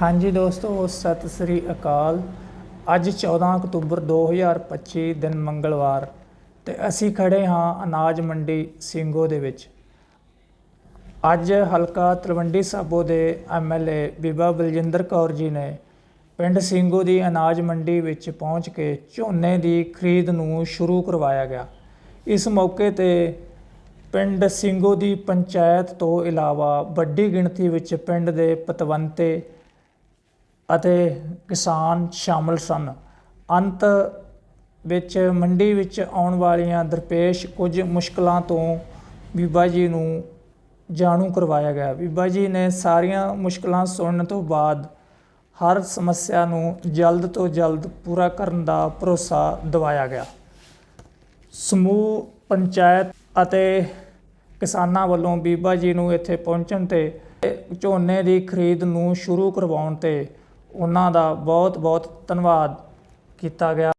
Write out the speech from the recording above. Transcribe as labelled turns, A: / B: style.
A: ਹਾਂਜੀ ਦੋਸਤੋ, ਸਤਿ ਸ੍ਰੀ ਅਕਾਲ। ਅੱਜ 14 ਅਕਤੂਬਰ 2025 ਦਿਨ ਮੰਗਲਵਾਰ ਤੇ ਅਸੀਂ ਖੜੇ ਹਾਂ ਅਨਾਜ ਮੰਡੀ ਸਿੰਗੋ ਦੇ ਵਿੱਚ। ਅੱਜ ਹਲਕਾ ਤਲਵੰਡੀ ਸਾਬੋ ਦੇ ਐਮਐਲਏ ਬੀਬਾ ਬਲਜਿੰਦਰ ਕੌਰ ਜੀ ਨੇ ਪਿੰਡ ਸਿੰਗੋ ਦੀ ਅਨਾਜ ਮੰਡੀ ਵਿੱਚ ਪਹੁੰਚ ਕੇ ਝੋਨੇ ਦੀ ਖਰੀਦ ਨੂੰ ਸ਼ੁਰੂ ਕਰਵਾਇਆ ਗਿਆ। ਇਸ ਮੌਕੇ ਤੇ ਪਿੰਡ ਸਿੰਗੋ ਦੀ ਪੰਚਾਇਤ ਤੋਂ ਇਲਾਵਾ ਵੱਡੀ ਗਿਣਤੀ ਵਿੱਚ ਪਿੰਡ ਦੇ ਪਤਵੰਤੇ ਅਤੇ ਕਿਸਾਨ ਸ਼ਾਮਲ ਸਨ। ਅੰਤ ਵਿੱਚ ਮੰਡੀ ਵਿੱਚ ਆਉਣ ਵਾਲੀਆਂ ਦਰਪੇਸ਼ ਕੁਝ ਮੁਸ਼ਕਲਾਂ ਤੋਂ ਬੀਬਾ ਜੀ ਨੂੰ ਜਾਣੂ ਕਰਵਾਇਆ ਗਿਆ। ਬੀਬਾ ਜੀ ਨੇ ਸਾਰੀਆਂ ਮੁਸ਼ਕਲਾਂ ਸੁਣਨ ਤੋਂ ਬਾਅਦ ਹਰ ਸਮੱਸਿਆ ਨੂੰ ਜਲਦ ਤੋਂ ਜਲਦ ਪੂਰਾ ਕਰਨ ਦਾ ਭਰੋਸਾ ਦਿਵਾਇਆ ਗਿਆ। ਸਮੂਹ, ਪੰਚਾਇਤ ਅਤੇ ਕਿਸਾਨਾਂ ਵੱਲੋਂ ਬੀਬਾ ਜੀ ਨੂੰ ਇੱਥੇ ਪਹੁੰਚਣ ਤੇ ਝੋਨੇ ਦੀ ਖਰੀਦ ਨੂੰ ਸ਼ੁਰੂ ਕਰਵਾਉਣ ਤੇ ਉਹਨਾਂ ਦਾ ਬਹੁਤ ਬਹੁਤ ਧੰਨਵਾਦ ਕੀਤਾ ਗਿਆ।